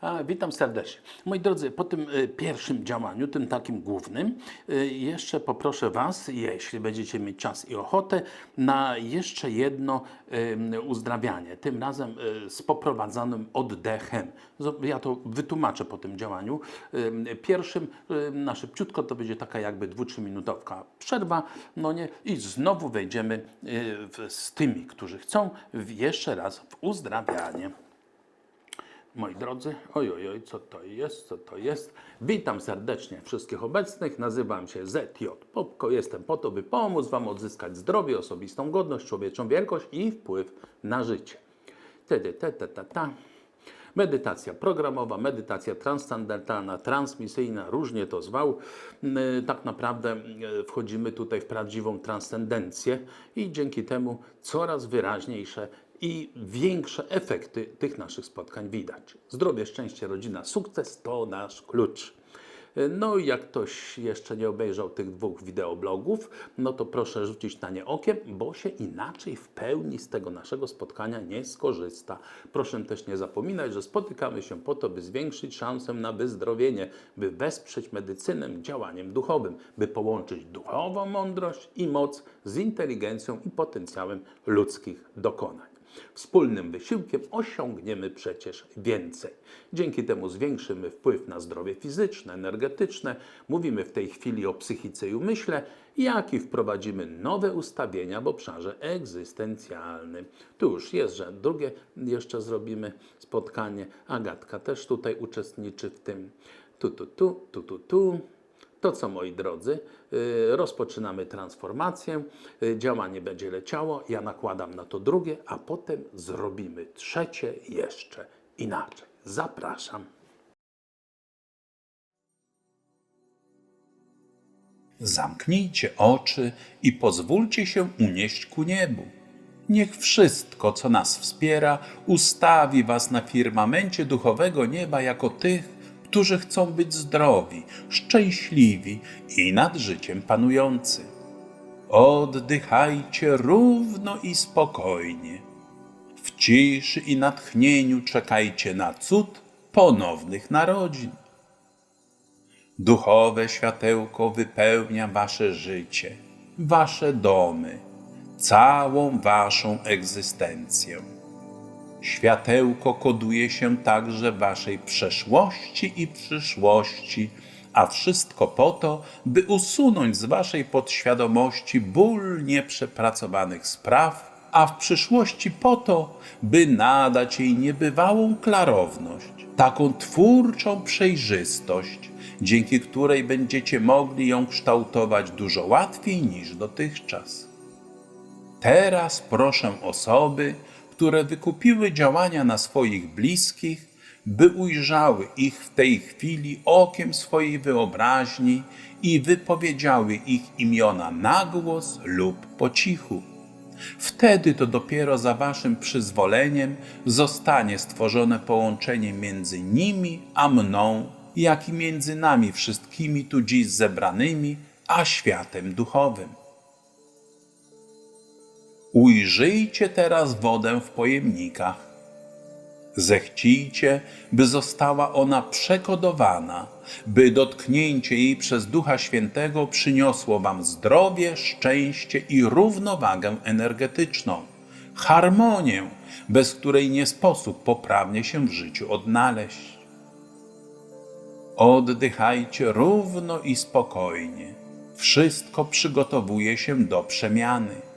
A, witam serdecznie. Moi drodzy, po tym y, pierwszym działaniu, tym takim głównym, y, jeszcze poproszę Was, jeśli będziecie mieć czas i ochotę, na jeszcze jedno uzdrawianie. Tym razem y, z poprowadzonym oddechem. Ja to wytłumaczę po tym działaniu. Pierwszym na szybciutko to będzie taka jakby dwu, trzy minutowka przerwa, no nie, i znowu wejdziemy z tymi, którzy chcą, jeszcze raz w uzdrawianie. Moi drodzy, oj, oj, oj, co to jest, co to jest? Witam serdecznie wszystkich obecnych. Nazywam się ZJ Popko. Jestem po to, by pomóc Wam odzyskać zdrowie, osobistą godność, człowieczą wielkość i wpływ na życie. Tedy, te, te, ta, ta. Medytacja programowa, medytacja transcendentalna, transmisyjna, różnie to zwał. Yy, Tak naprawdę yy, wchodzimy tutaj w prawdziwą transcendencję i dzięki temu coraz wyraźniejsze i większe efekty tych naszych spotkań widać. Zdrowie, szczęście, rodzina, sukces to nasz klucz. No i jak ktoś jeszcze nie obejrzał tych dwóch wideoblogów, no to proszę rzucić na nie okiem, bo się inaczej w pełni z tego naszego spotkania nie skorzysta. Proszę też nie zapominać, że spotykamy się po to, by zwiększyć szansę na wyzdrowienie, by wesprzeć medycynę działaniem duchowym, by połączyć duchową mądrość i moc z inteligencją i potencjałem ludzkich dokonań. Wspólnym wysiłkiem osiągniemy przecież więcej. Dzięki temu zwiększymy wpływ na zdrowie fizyczne, energetyczne. Mówimy w tej chwili o psychice i umyśle, jak i wprowadzimy nowe ustawienia w obszarze egzystencjalnym. Tu już jest, że drugie jeszcze zrobimy spotkanie. Agatka też tutaj uczestniczy w tym. Tu, tu, tu, tu, tu, tu. To co, moi drodzy, y, rozpoczynamy transformację, y, działanie będzie leciało, ja nakładam na to drugie, a potem zrobimy trzecie jeszcze inaczej. Zapraszam. Zamknijcie oczy i pozwólcie się unieść ku niebu. Niech wszystko, co nas wspiera, ustawi Was na firmamencie duchowego nieba jako tych, którzy chcą być zdrowi, szczęśliwi i nad życiem panujący. Oddychajcie równo i spokojnie. W ciszy i natchnieniu czekajcie na cud ponownych narodzin. Duchowe światełko wypełnia wasze życie, wasze domy, całą waszą egzystencję. Światełko koduje się także waszej przeszłości i przyszłości, a wszystko po to, by usunąć z waszej podświadomości ból nieprzepracowanych spraw, a w przyszłości po to, by nadać jej niebywałą klarowność, taką twórczą przejrzystość, dzięki której będziecie mogli ją kształtować dużo łatwiej niż dotychczas. Teraz proszę osoby, które wykupiły działania na swoich bliskich, by ujrzały ich w tej chwili okiem swojej wyobraźni i wypowiedziały ich imiona na głos lub po cichu. Wtedy to dopiero za waszym przyzwoleniem zostanie stworzone połączenie między nimi a mną, jak i między nami wszystkimi tu dziś zebranymi, a światem duchowym. Ujrzyjcie teraz wodę w pojemnikach. Zechcijcie, by została ona przekodowana, by dotknięcie jej przez Ducha Świętego przyniosło Wam zdrowie, szczęście i równowagę energetyczną, harmonię, bez której nie sposób poprawnie się w życiu odnaleźć. Oddychajcie równo i spokojnie. Wszystko przygotowuje się do przemiany.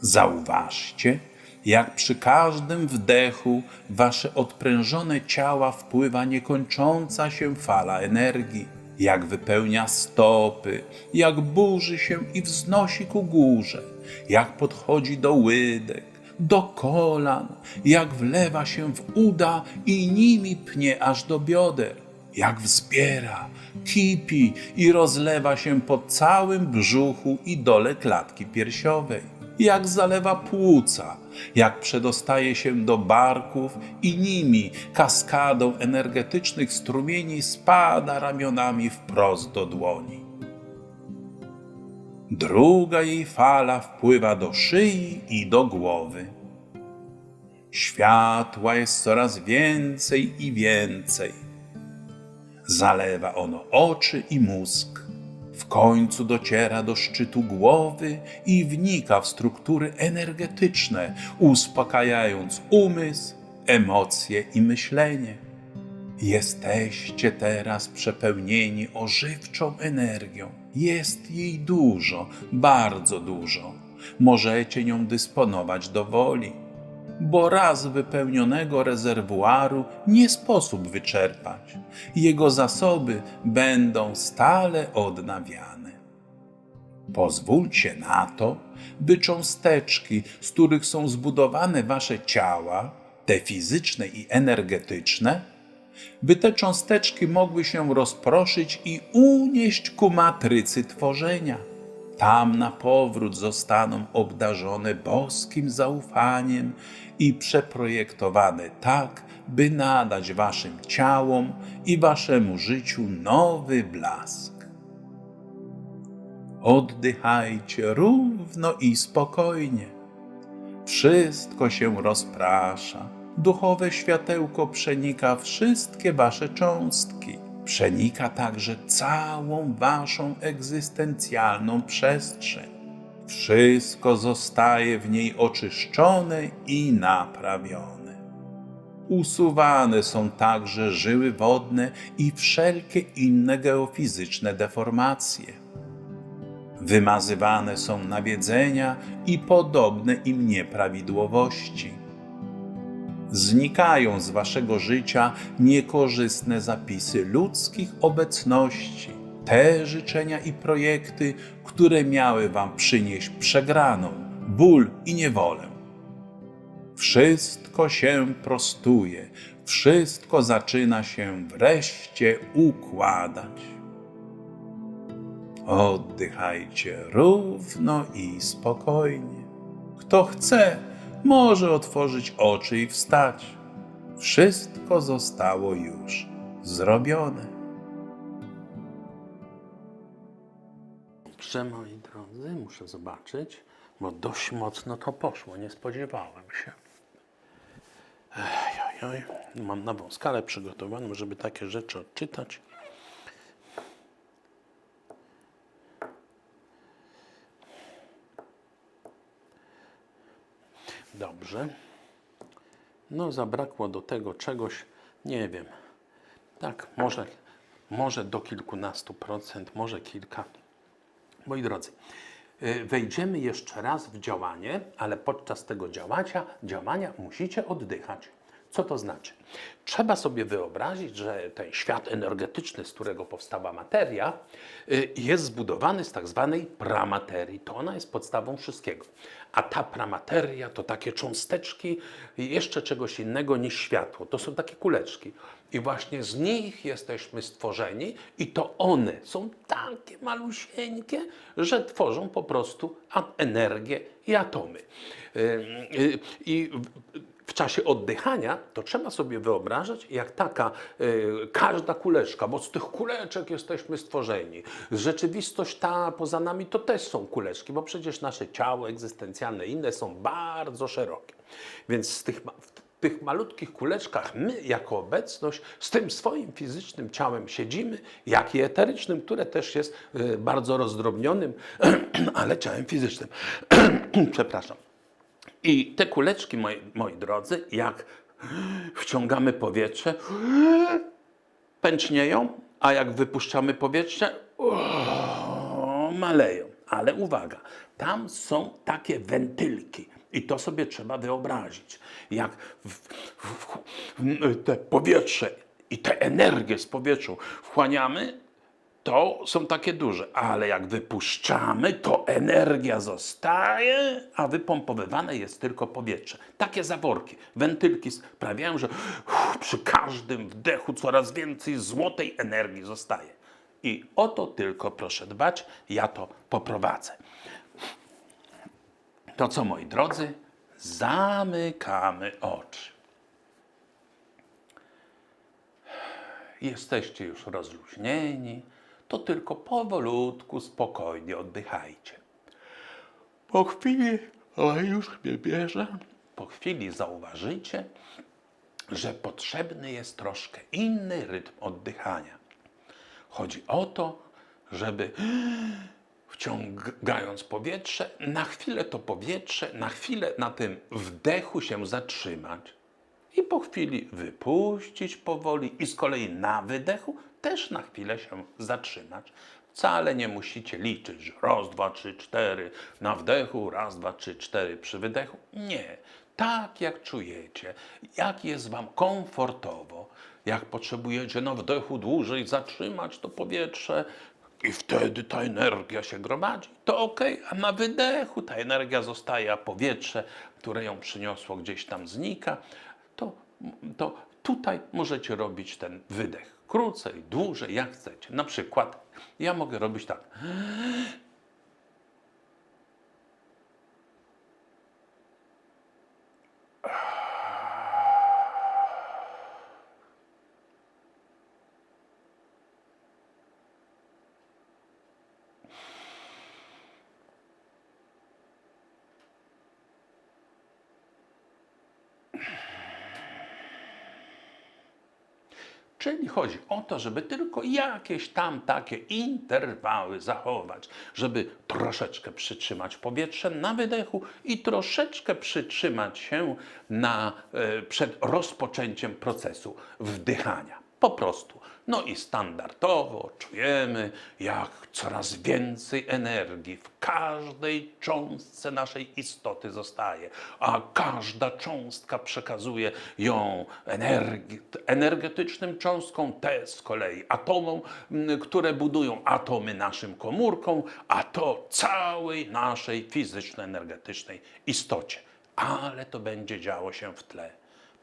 Zauważcie, jak przy każdym wdechu wasze odprężone ciała wpływa niekończąca się fala energii, jak wypełnia stopy, jak burzy się i wznosi ku górze, jak podchodzi do łydek, do kolan, jak wlewa się w uda i nimi pnie aż do bioder, jak wzbiera, kipi i rozlewa się po całym brzuchu i dole klatki piersiowej jak zalewa płuca, jak przedostaje się do barków i nimi kaskadą energetycznych strumieni spada ramionami wprost do dłoni. Druga jej fala wpływa do szyi i do głowy. Światła jest coraz więcej i więcej. Zalewa ono oczy i mózg. W końcu dociera do szczytu głowy i wnika w struktury energetyczne, uspokajając umysł, emocje i myślenie. Jesteście teraz przepełnieni ożywczą energią. Jest jej dużo, bardzo dużo. Możecie nią dysponować do woli, bo raz wypełnionego rezerwuaru nie sposób wyczerpać. Jego zasoby będą stale odnawiane. Pozwólcie na to, by cząsteczki, z których są zbudowane wasze ciała, te fizyczne i energetyczne, by te cząsteczki mogły się rozproszyć i unieść ku matrycy tworzenia. Tam na powrót zostaną obdarzone boskim zaufaniem i przeprojektowane tak, by nadać waszym ciałom i waszemu życiu nowy blask. Oddychajcie równo i spokojnie. Wszystko się rozprasza. Duchowe światełko przenika wszystkie wasze cząstki. Przenika także całą waszą egzystencjalną przestrzeń. Wszystko zostaje w niej oczyszczone i naprawione. Usuwane są także żyły wodne i wszelkie inne geofizyczne deformacje. Wymazywane są nawiedzenia i podobne im nieprawidłowości. Znikają z waszego życia niekorzystne zapisy ludzkich obecności, te życzenia i projekty, które miały wam przynieść przegraną, ból i niewolę. Wszystko się prostuje, wszystko zaczyna się wreszcie układać. Oddychajcie równo i spokojnie. Kto chce, może otworzyć oczy i wstać. Wszystko zostało już zrobione. Dobrze, moi drodzy, muszę zobaczyć, bo dość mocno to poszło, nie spodziewałem się. Ej, oj, oj. Mam nową skalę przygotowaną, żeby takie rzeczy odczytać. Dobrze. No, zabrakło do tego czegoś, nie wiem. Tak, może, może do kilkunastu procent, może kilka. Moi drodzy, y, wejdziemy jeszcze raz w działanie, ale podczas tego działania, działania musicie oddychać. Co to znaczy? Trzeba sobie wyobrazić, że ten świat energetyczny, z którego powstała materia, y, jest zbudowany z tak zwanej pramaterii. To ona jest podstawą wszystkiego. A ta pramateria to takie cząsteczki jeszcze czegoś innego niż światło. To są takie kuleczki. I właśnie z nich jesteśmy stworzeni i to one są takie malusieńkie, że tworzą po prostu energię i atomy. Yy, yy, I w- czasie oddychania to trzeba sobie wyobrażać, jak taka y, każda kuleczka, bo z tych kuleczek jesteśmy stworzeni. Rzeczywistość ta poza nami to też są kuleczki, bo przecież nasze ciało egzystencjalne inne są bardzo szerokie. Więc z tych, w tych malutkich kuleczkach my, jako obecność, z tym swoim fizycznym ciałem siedzimy, jak i eterycznym, które też jest y, bardzo rozdrobnionym, ale ciałem fizycznym. Przepraszam. I te kuleczki, moi, moi drodzy, jak wciągamy powietrze, pęcznieją, a jak wypuszczamy powietrze, maleją. Ale uwaga, tam są takie wentylki. I to sobie trzeba wyobrazić. Jak w, w, w, te powietrze i tę energię z powietrza wchłaniamy, to są takie duże, ale jak wypuszczamy, to energia zostaje, a wypompowywane jest tylko powietrze. Takie zaworki, wentylki sprawiają, że uff, przy każdym wdechu coraz więcej złotej energii zostaje. I o to tylko proszę dbać, ja to poprowadzę. To co, moi drodzy, zamykamy oczy. jesteście już rozluźnieni, to tylko powolutku, spokojnie oddychajcie. Po chwili, ale już mnie bierze, po chwili zauważycie, że potrzebny jest troszkę inny rytm oddychania. Chodzi o to, żeby wciągając powietrze, na chwilę to powietrze, na chwilę na tym wdechu się zatrzymać i po chwili wypuścić powoli i z kolei na wydechu też na chwilę się zatrzymać. Wcale nie musicie liczyć, że raz, dwa, trzy, cztery na wdechu, raz, dwa, trzy, cztery przy wydechu. Nie. Tak jak czujecie, jak jest wam komfortowo, jak potrzebujecie na wdechu dłużej zatrzymać to powietrze i wtedy ta energia się gromadzi, to ok, a na wydechu ta energia zostaje, a powietrze, które ją przyniosło, gdzieś tam znika, to, to tutaj możecie robić ten wydech krócej, dłużej, jak chcecie. Na przykład ja mogę robić tak. Czyli chodzi o to, żeby tylko jakieś tam takie interwały zachować, żeby troszeczkę przytrzymać powietrze na wydechu i troszeczkę przytrzymać się na, e, przed rozpoczęciem procesu wdychania. Po prostu. No i standardowo czujemy, jak coraz więcej energii w każdej cząstce naszej istoty zostaje, a każda cząstka przekazuje ją energi- energetycznym cząstkom, te z kolei atomom, które budują atomy naszym komórkom, a to całej naszej fizyczno-energetycznej istocie. Ale to będzie działo się w tle.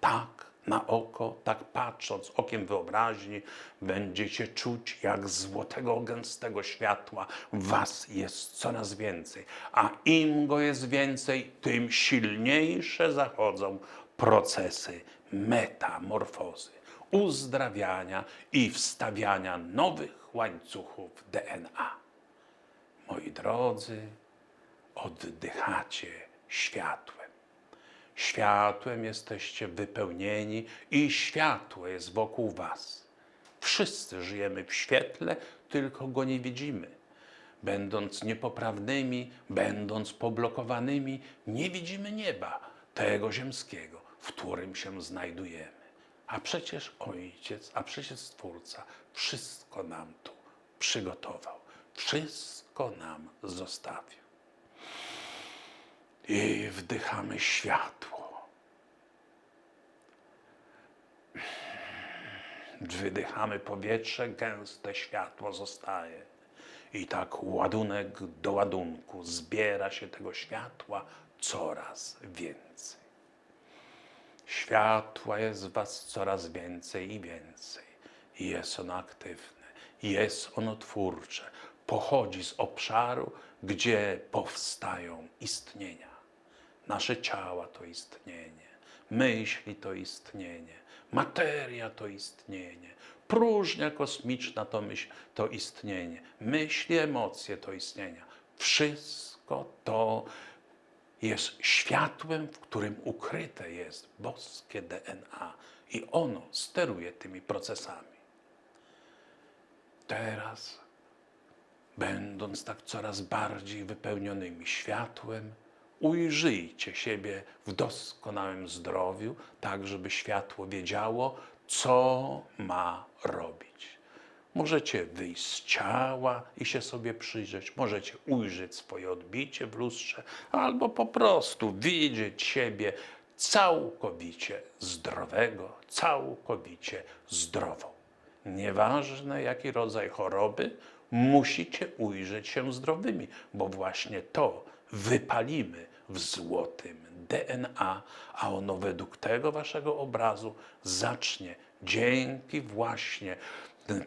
Tak na oko, tak patrząc okiem wyobraźni, będziecie czuć, jak złotego, gęstego światła was jest coraz więcej. A im go jest więcej, tym silniejsze zachodzą procesy metamorfozy, uzdrawiania i wstawiania nowych łańcuchów DNA. Moi drodzy, oddychacie światłem. Światłem jesteście wypełnieni i światło jest wokół Was. Wszyscy żyjemy w świetle, tylko go nie widzimy. Będąc niepoprawnymi, będąc poblokowanymi, nie widzimy nieba, tego ziemskiego, w którym się znajdujemy. A przecież Ojciec, a przecież Stwórca wszystko nam tu przygotował, wszystko nam zostawił i wdychamy światło. Wydychamy powietrze, gęste światło zostaje. I tak ładunek do ładunku zbiera się tego światła coraz więcej. Światła jest w Was coraz więcej i więcej. Jest ono aktywne, jest ono twórcze, pochodzi z obszaru, gdzie powstają istnienia. Nasze ciała to istnienie, myśli to istnienie, materia to istnienie, próżnia kosmiczna to myśl, to istnienie, myśli, emocje to istnienia. Wszystko to jest światłem, w którym ukryte jest boskie DNA i ono steruje tymi procesami. Teraz, będąc tak coraz bardziej wypełnionymi światłem, ujrzyjcie siebie w doskonałym zdrowiu, tak żeby światło wiedziało, co ma robić. Możecie wyjść z ciała i się sobie przyjrzeć, możecie ujrzeć swoje odbicie w lustrze, albo po prostu widzieć siebie całkowicie zdrowego, całkowicie zdrową. Nieważne jaki rodzaj choroby, musicie ujrzeć się zdrowymi, bo właśnie to wypalimy w złotym DNA, a ono według tego waszego obrazu zacznie dzięki właśnie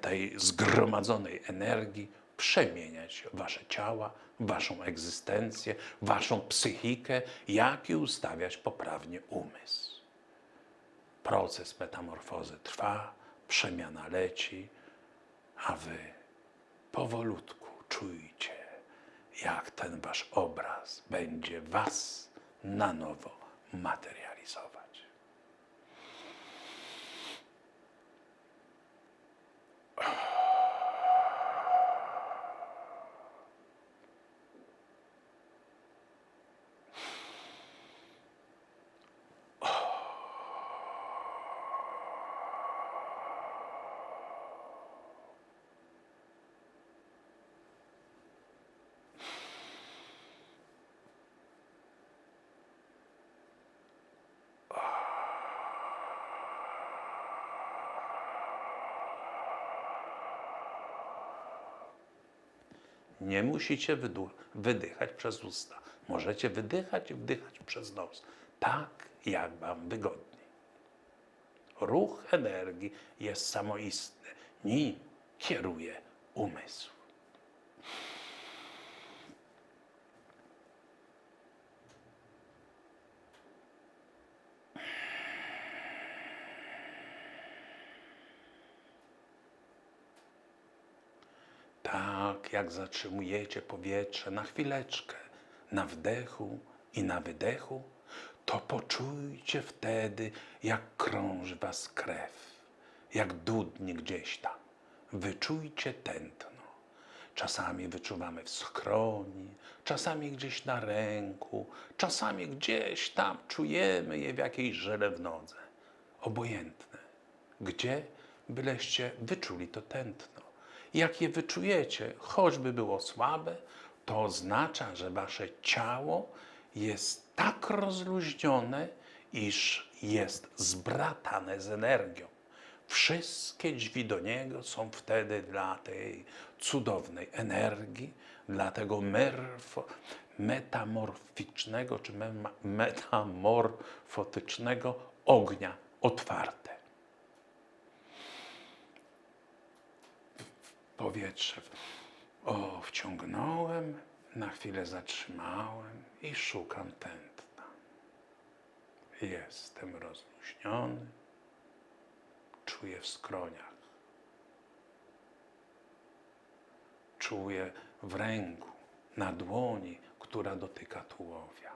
tej zgromadzonej energii przemieniać wasze ciała, waszą egzystencję, waszą psychikę, jak i ustawiać poprawnie umysł. Proces metamorfozy trwa, przemiana leci, a wy powolutku czujcie, jak ten wasz obraz będzie was na nowo materializować. Nie musicie wydychać przez usta. Możecie wydychać i wdychać przez nos. Tak, jak Wam wygodniej. Ruch energii jest samoistny. Nim kieruje umysł. Jak zatrzymujecie powietrze na chwileczkę, na wdechu i na wydechu, to poczujcie wtedy, jak krąży was krew, jak dudni gdzieś tam. Wyczujcie tętno. Czasami wyczuwamy w skroni, czasami gdzieś na ręku, czasami gdzieś tam czujemy je w jakiejś żele w nodze. Obojętne. Gdzie byleście wyczuli to tętno? Jak je wyczujecie, choćby było słabe, to oznacza, że wasze ciało jest tak rozluźnione, iż jest zbratane z energią. Wszystkie drzwi do niego są wtedy dla tej cudownej energii, dla tego metamorficznego czy metamorfotycznego ognia otwarte. Powietrze. O, wciągnąłem, na chwilę zatrzymałem i szukam tętna. Jestem rozluźniony, czuję w skroniach. Czuję w ręku, na dłoni, która dotyka tułowia.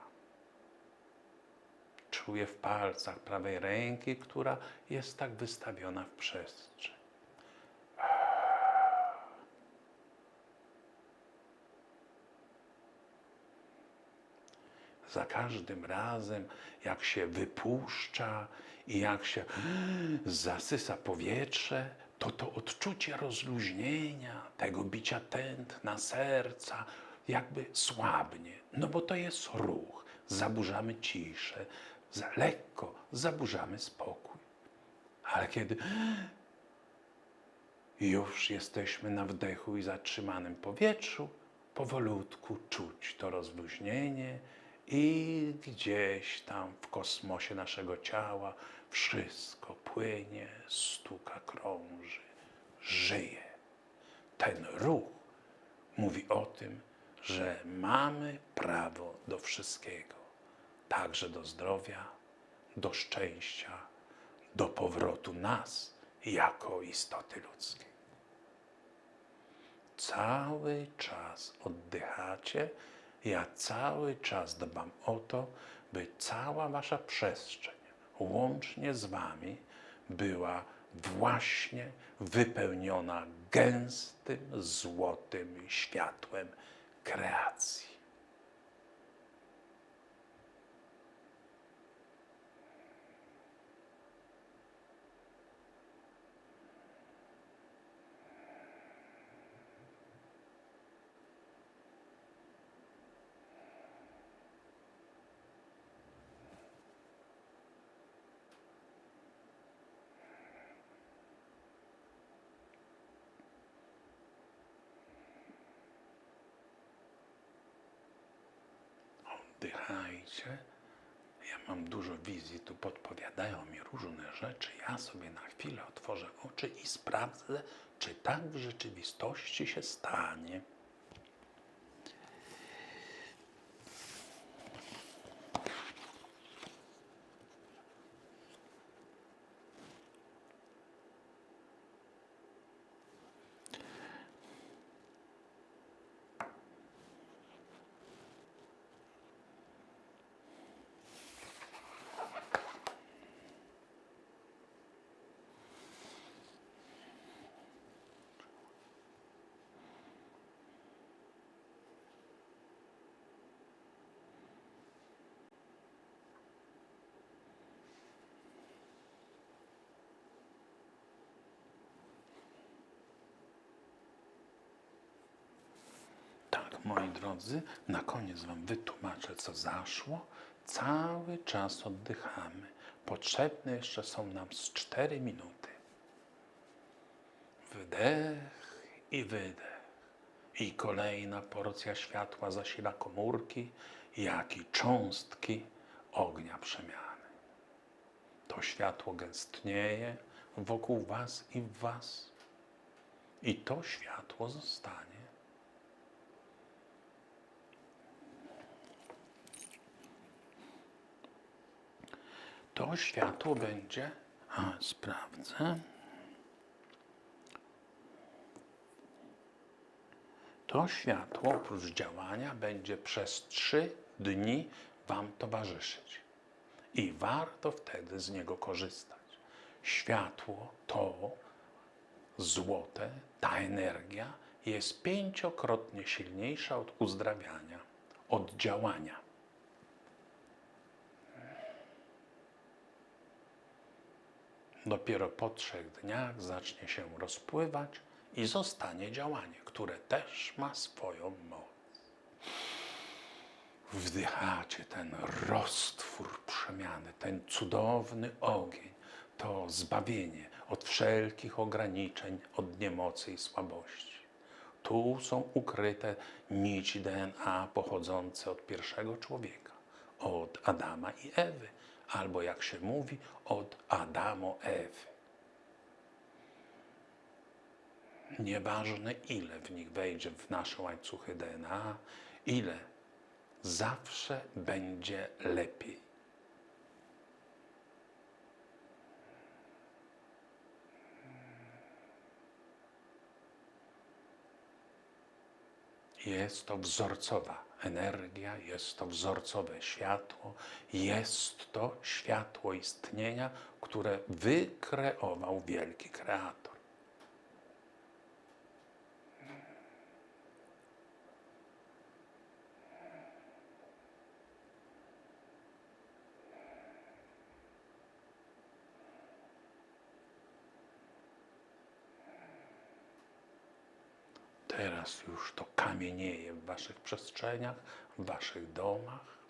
Czuję w palcach prawej ręki, która jest tak wystawiona w przestrzeń. Za każdym razem, jak się wypuszcza i jak się zasysa powietrze, to to odczucie rozluźnienia, tego bicia tętna serca, jakby słabnie. No bo to jest ruch. Zaburzamy ciszę, za lekko zaburzamy spokój. Ale kiedy już jesteśmy na wdechu i zatrzymanym powietrzu, powolutku czuć to rozluźnienie i gdzieś tam w kosmosie naszego ciała wszystko płynie, stuka, krąży, żyje. Ten ruch mówi o tym, że mamy prawo do wszystkiego, także do zdrowia, do szczęścia, do powrotu nas jako istoty ludzkiej cały czas oddychacie, ja cały czas dbam o to, by cała wasza przestrzeń, łącznie z wami, była właśnie wypełniona gęstym, złotym światłem kreacji. Ja mam dużo wizji, tu podpowiadają mi różne rzeczy. Ja sobie na chwilę otworzę oczy i sprawdzę, czy tak w rzeczywistości się stanie. Moi drodzy, na koniec Wam wytłumaczę, co zaszło. Cały czas oddychamy. Potrzebne jeszcze są nam z 4 minuty. Wdech i wydech. I kolejna porcja światła zasila komórki, jak i cząstki ognia przemiany. To światło gęstnieje wokół Was i w Was. I to światło zostanie. To światło będzie. A, sprawdzę. To światło oprócz działania będzie przez trzy dni Wam towarzyszyć. I warto wtedy z niego korzystać. Światło to złote, ta energia jest pięciokrotnie silniejsza od uzdrawiania, od działania. Dopiero po trzech dniach zacznie się rozpływać i zostanie działanie, które też ma swoją moc. Wdychacie ten roztwór przemiany, ten cudowny ogień, to zbawienie od wszelkich ograniczeń, od niemocy i słabości. Tu są ukryte nici DNA pochodzące od pierwszego człowieka, od Adama i Ewy, albo jak się mówi, od Adamo Ewy. Nieważne ile w nich wejdzie w nasze łańcuchy DNA, ile zawsze będzie lepiej. Jest to wzorcowa energia, jest to wzorcowe światło, jest to światło istnienia, które wykreował wielki kreator. Teraz już to kamienieje w waszych przestrzeniach, w waszych domach.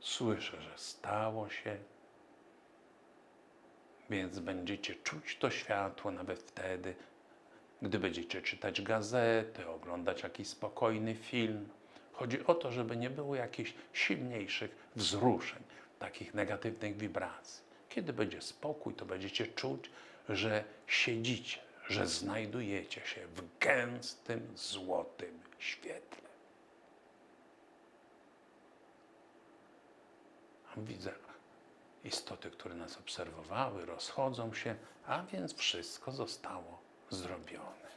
Słyszę, że stało się. Więc będziecie czuć to światło nawet wtedy, gdy będziecie czytać gazety, oglądać jakiś spokojny film. Chodzi o to, żeby nie było jakichś silniejszych wzruszeń, takich negatywnych wibracji. Kiedy będzie spokój, to będziecie czuć, że siedzicie, że znajdujecie się w gęstym, złotym świetle. Widzę istoty, które nas obserwowały, rozchodzą się, a więc wszystko zostało zrobione.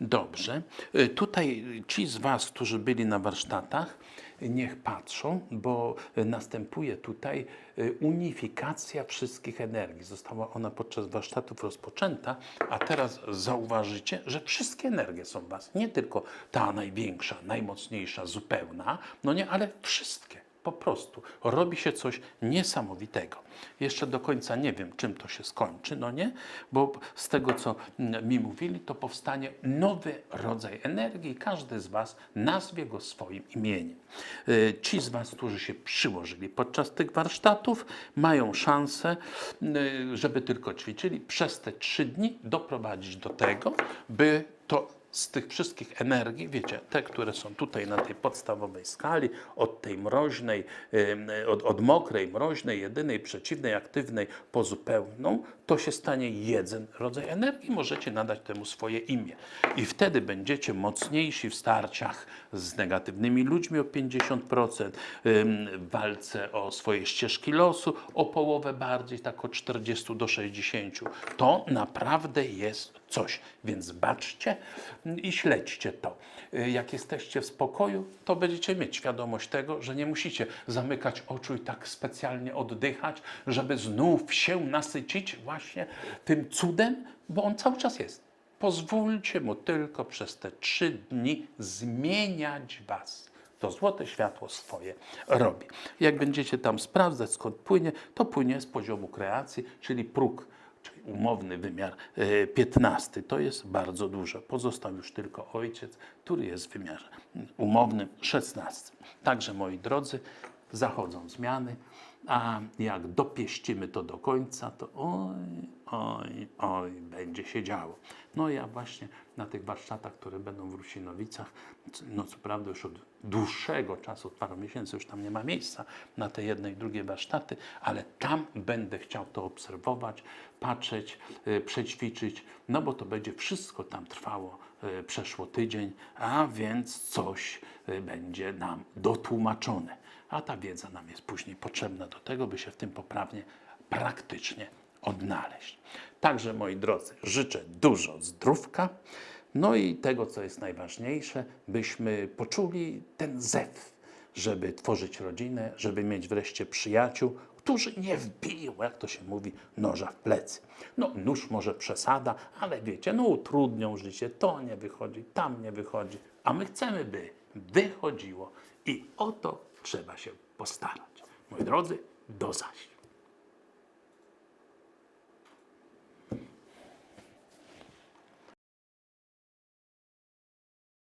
Dobrze. Y, Tutaj ci z Was, którzy byli na warsztatach, niech patrzą, bo następuje tutaj y, unifikacja wszystkich energii. Została ona podczas warsztatów rozpoczęta, a teraz zauważycie, że wszystkie energie są w Was. Nie tylko ta największa, najmocniejsza, zupełna, no nie, ale wszystkie. Po prostu robi się coś niesamowitego. Jeszcze do końca nie wiem, czym to się skończy, no nie? Bo z tego, co mm, mi mówili, to powstanie nowy rodzaj energii każdy z Was nazwie go swoim imieniem. Y, Ci z Was, którzy się przyłożyli podczas tych warsztatów, mają szansę, y, żeby tylko ćwiczyli, przez te trzy dni doprowadzić do tego, by to z tych wszystkich energii, wiecie, te, które są tutaj na tej podstawowej skali, od tej mroźnej, od, od mokrej, mroźnej, jedynej, przeciwnej, aktywnej po zupełną, to się stanie jeden rodzaj energii, możecie nadać temu swoje imię. I wtedy będziecie mocniejsi w starciach z negatywnymi ludźmi o 50%, ym, w walce o swoje ścieżki losu o połowę bardziej, tak od 40 do 60. To naprawdę jest coś. Więc baczcie i śledźcie to. Y, Jak jesteście w spokoju, to będziecie mieć świadomość tego, że nie musicie zamykać oczu i tak specjalnie oddychać, żeby znów się nasycić właśnie tym cudem, bo on cały czas jest. Pozwólcie mu tylko przez te trzy dni zmieniać was. To złote światło swoje robi. Jak będziecie tam sprawdzać, skąd płynie, to płynie z poziomu kreacji, czyli próg, czyli umowny wymiar e, 15. To jest bardzo dużo. Pozostał już tylko ojciec, który jest w wymiarze umownym 16. Także moi drodzy, zachodzą zmiany, a jak dopieścimy to do końca, to oj, oj, oj, będzie się działo. No ja właśnie na tych warsztatach, które będą w Rusinowicach, no co prawda już od dłuższego czasu, od paru miesięcy już tam nie ma miejsca na te jedne i drugie warsztaty, ale tam będę chciał to obserwować, patrzeć, y, przećwiczyć, no bo to będzie wszystko tam trwało y, przeszło tydzień, a więc coś y, będzie nam dotłumaczone. A ta wiedza nam jest później potrzebna do tego, by się w tym poprawnie, praktycznie odnaleźć. Także moi drodzy, życzę dużo zdrówka, no i tego, co jest najważniejsze, byśmy poczuli ten zew, żeby tworzyć rodzinę, żeby mieć wreszcie przyjaciół, którzy nie wbiją, jak to się mówi, noża w plecy. No, nóż może przesada, ale wiecie, no utrudnią życie, to nie wychodzi, tam nie wychodzi, a my chcemy, by wychodziło i o to trzeba się postarać. Moi drodzy, do zaś.